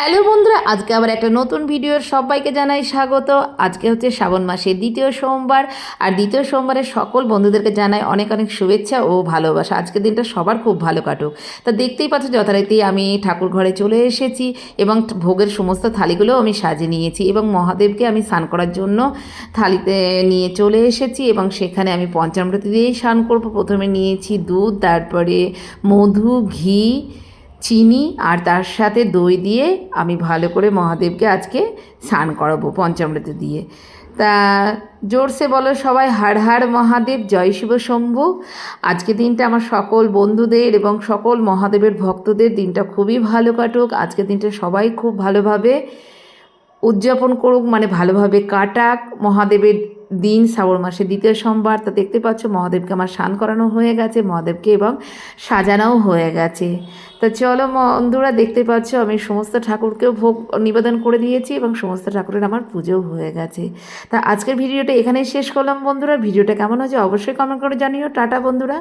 Hello বন্ধুরা, আজকে আবার একটা নতুন ভিডিওর সবাইকে জানাই স্বাগত। আজকে হচ্ছে শ্রাবণ মাসের দ্বিতীয় সোমবার, আর দ্বিতীয় সোমবারে সকল বন্ধুদেরকে জানাই অনেক অনেক শুভেচ্ছা ও ভালোবাসা। আজকের দিনটা সবার খুব ভালো কাটুক। তা দেখতেই পাচ্ছ যথারীতি আমি ঠাকুর ঘরে চলে এসেছি এবং ভোগের সমস্ত থালিগুলো আমি সাজিয়ে নিয়েছি এবং মহাদেবকে আমি স্নান করার জন্য থালিতে নিয়ে চলে এসেছি এবং সেখানে আমি পঞ্চামৃত দিয়েই স্নান করব। প্রথমে নিয়েছি দুধ, তারপরে মধু, ঘি চিনি আর তার সাথে দই দিয়ে আমি ভালো করে মহাদেবকে আজকে স্নান করাবো পঞ্চামৃত দিয়ে। তা জোরসে বলো সবাই হাড় হাড় মহাদেব, জয় শিব শম্ভু। আজকে দিনটা আমার সকল বন্ধুদের এবং সকল মহাদেবের ভক্তদের দিনটা খুবই ভালো কাটুক। আজকে দিনটা সবাই খুব ভালোভাবে উদযাপন করুক মানে ভালোভাবে কাটাক। মহাদেবের দিন, শ্রাবণ মাসের দ্বিতীয় সোমবার, তা দেখতে পাচ্ছ মহাদেবকে আমার স্নান করানো হয়ে গেছে, মহাদেবকে এবং সাজানোও হয়ে গেছে। তা চলো বন্ধুরা, দেখতে পাচ্ছ আমি সমস্ত ঠাকুরকেও ভোগ নিবেদন করে দিয়েছি এবং সমস্ত ঠাকুরের আমার পুজোও হয়ে গেছে। তা আজকের ভিডিওটা এখানেই শেষ করলাম বন্ধুরা। ভিডিওটা কেমন হয়েছে অবশ্যই কমেন্ট করে জানিও। টাটা বন্ধুরা।